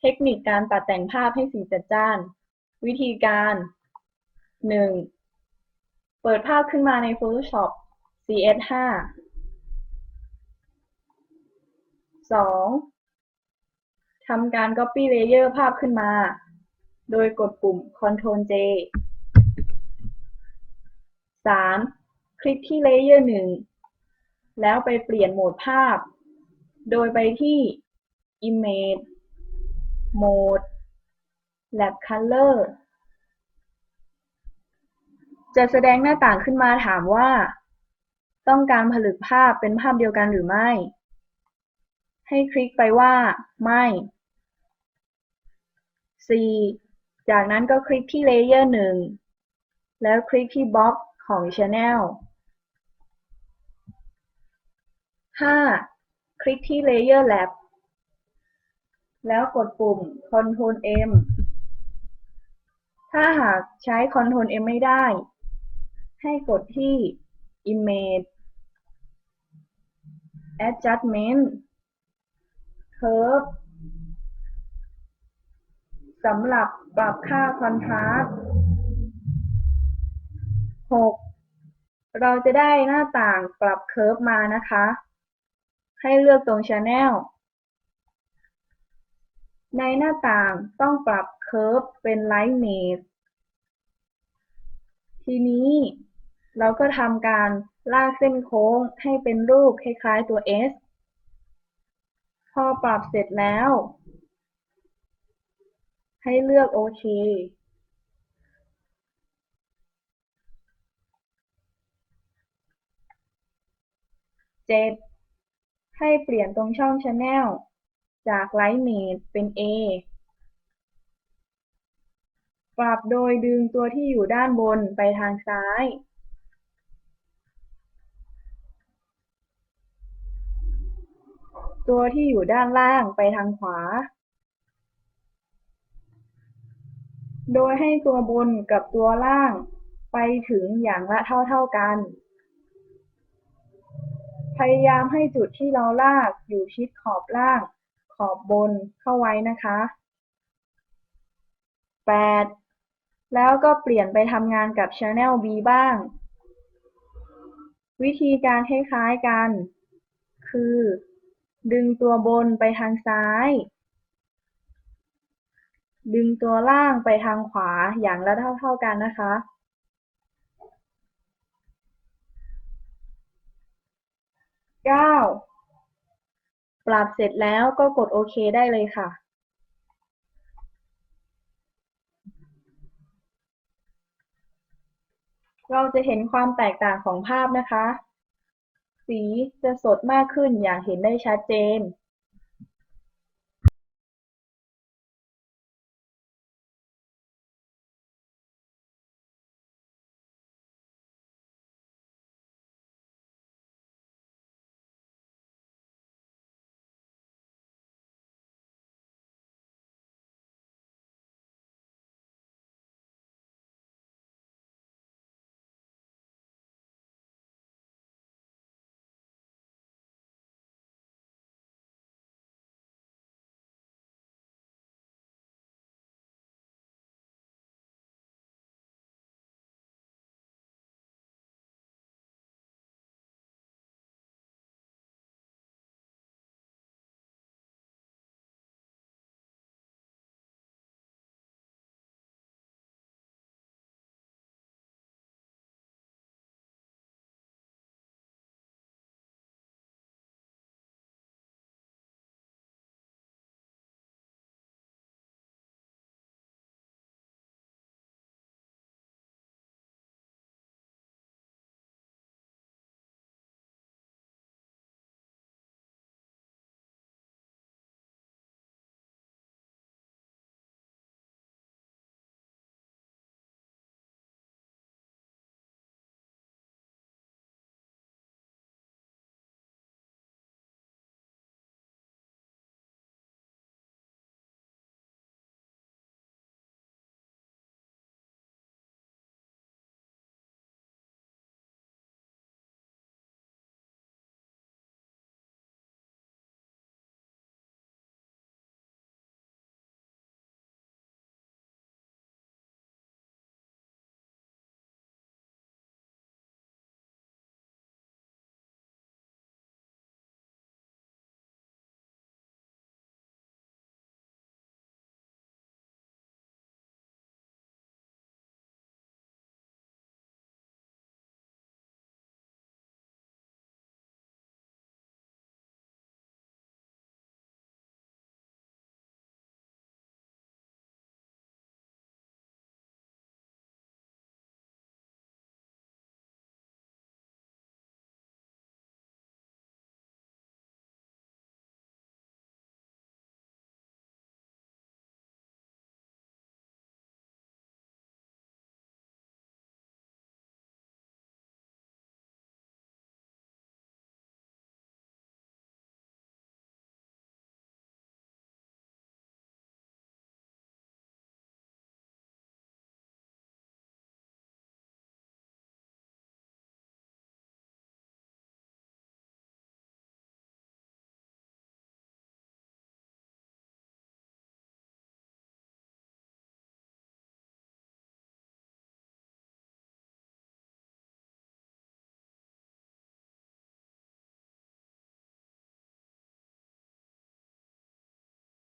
เทคนิคการตัดแต่งภาพให้สีจัดจ้าน วิธีการ 1. เปิดภาพขึ้นมาใน Photoshop CS5 2. ทำการ Copy Layer ภาพขึ้นมา โดยกดปุ่ม Ctrl J 3. คลิกที่ Layer 1 แล้วไปเปลี่ยนโหมดภาพ โดยไปที่ Image Mode Lab Color จะแสดงหน้าต่างขึ้นมาถามว่า ต้องการผลึกภาพเป็นภาพเดียวกันหรือไม่ ให้คลิกไปว่า ไม่ 4. จากนั้นก็คลิกที่ Layer 1แล้วคลิกที่บล็อกของ Channel 5. คลิกที่ Layer Lab แล้วกดปุ่ม Ctrl M ถ้าหากใช้ Ctrl M ไม่ได้ ให้กดที่ Image Adjustment Curve สำหรับปรับค่า Contrast 6. เราจะได้หน้าต่างปรับเคิร์ฟมานะคะ ให้เลือกตรง Channel ในหน้าต่างต้องปรับเคิร์ฟเป็น Lightness ทีนี้เราก็ทำการลากเส้นโค้งให้เป็นรูปคล้ายๆตัว S พอปรับเสร็จแล้ว ให้เลือกโอเค 7. ให้เปลี่ยนตรงช่อง Channel จาก Lightness เป็น A ปรับโดยดึงตัวที่อยู่ด้านบนไปทางซ้าย ตัวที่อยู่ด้านล่างไปทางขวา โดยให้ตัวบนกับตัวล่างไปถึงอย่างละเท่าๆกัน พยายามให้จุดที่เราลากอยู่ชิดขอบล่าง ขอบบนเข้าไว้นะคะ 8. แล้วก็เปลี่ยนไปทำงานกับ Channel B บ้าง วิธีการคล้ายๆกัน คือ ดึงตัวบนไปทางซ้าย ดึงตัวล่างไปทางขวาอย่างละเท่าๆกันนะคะ 9. ปรับเสร็จแล้วก็กดโอเคได้เลยค่ะ เราจะเห็นความแตกต่างของภาพนะคะ สีจะสดมากขึ้นอย่างเห็นได้ชัดเจน